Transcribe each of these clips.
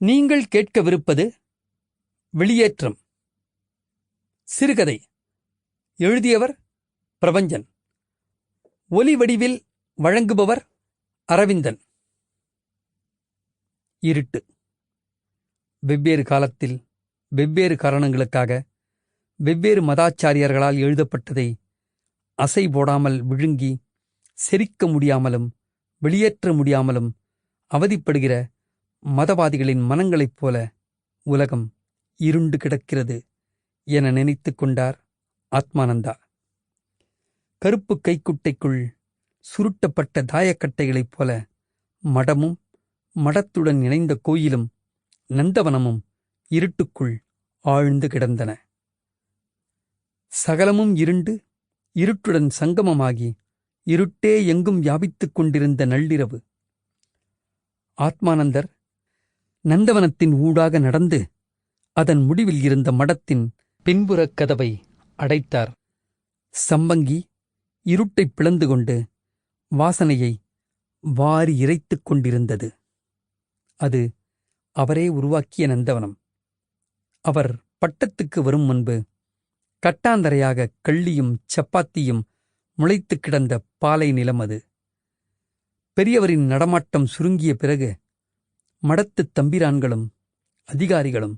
நீங்கள் கேட்கவிருப்பது வெளியேற்றம். சிறுகதை. எழுதியவர் பிரபஞ்சன். ஒலி வடிவில் வழங்குபவர் அரவிந்தன். இருட்டு. வெவ்வேறு காலத்தில் வெவ்வேறு காரணங்களுக்காக வெவ்வேறு மதாச்சாரியர்களால் எழுதப்பட்டதை அசை போடாமல் விழுங்கி செரிக்க முடியாமலும் வெளியேற்ற முடியாமலும் அவதிப்படுகிற மதவாதிகளின் மனங்களைப் போல உலகம் இருண்டு கிடக்கிறது என நினைத்துக் கொண்டார் ஆத்மானந்தா. கருப்பு கைக்குட்டைக்குள் சுருட்டப்பட்ட தாயக்கட்டைகளைப் போல மடமும் மடத்துடன் இணைந்த கோயிலும் நந்தவனமும் இருட்டுக்குள் ஆழ்ந்து கிடந்தன. சகலமும் இருண்டு இருட்டுடன் சங்கமமாகி இருட்டே எங்கும் வியாபித்துக் கொண்டிருந்த நள்ளிரவு. ஆத்மானந்தர் நந்தவனத்தின் ஊடாக நடந்து அதன் முடிவில் இருந்த மடத்தின் பின்புறக் கதவை அடைத்தார். சம்பங்கி இருட்டைப் பிளந்து கொண்டு வாசனையை வாரி இறைத்துக் கொண்டிருந்தது. அது அவரே உருவாக்கிய நந்தவனம். அவர் பட்டத்துக்கு வரும் முன்பு கட்டாந்தரையாக கள்ளியும் சப்பாத்தியும் முளைத்துக் கிடந்த பாலை நிலம் அது. பெரியவரின் நடமாட்டம் சுருங்கிய பிறகு மடத்துத் தம்பிரான்களும் அதிகாரிகளும்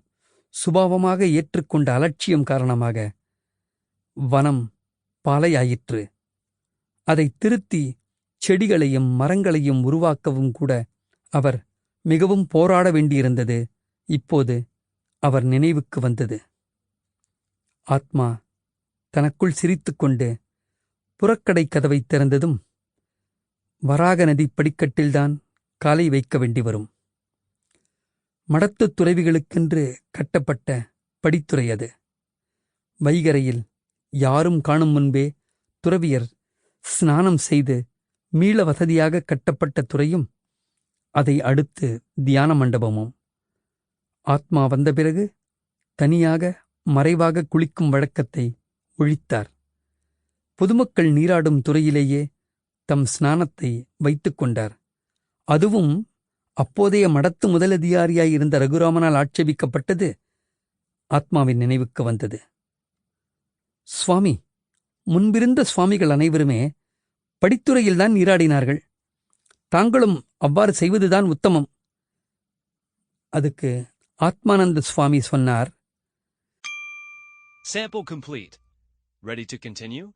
சுபாவமாக ஏற்றுக்கொண்ட அலட்சியம் காரணமாக வனம் பாலையாயிற்று. அதை திருத்தி செடிகளையும் மரங்களையும் உருவாக்கவும் கூட அவர் மிகவும் போராட வேண்டியிருந்தது. இப்போது அவர் நினைவுக்கு வந்தது. ஆத்மா தனக்குள் சிரித்துக்கொண்டு புறக்கடை கதவை திறந்ததும் வராக நதி படிக்கட்டில்தான் காலை வைக்க வேண்டி வரும் மடத்துத் துறவிகளுக்கென்று கட்டப்பட்ட படித்துறை அது. வைகரையில் யாரும் காணும் முன்பே துறவியர் ஸ்நானம் செய்து மீள வசதியாக கட்டப்பட்ட துறையும் அதை அடுத்து தியான மண்டபமும். ஆத்மா வந்த பிறகு தனியாக மறைவாக குளிக்கும் வழக்கத்தை ஒழித்தார். பொதுமக்கள் நீராடும் துறையிலேயே தம் ஸ்நானத்தை வைத்துக் கொண்டார். அதுவும் அப்போதைய மடத்து முதலதிகாரியாயிருந்த ரகுராமனால் ஆட்சேபிக்கப்பட்டது ஆத்மாவின் நினைவுக்கு வந்தது சுவாமி முன்பிருந்த சுவாமிகள் அனைவருமே படித்துறையில்தான் நீராடினார்கள் தாங்களும் அவ்வாறு செய்வதுதான் உத்தமம் அதுக்கு ஆத்மானந்த சுவாமி சொன்னார் Sample complete. Ready to continue?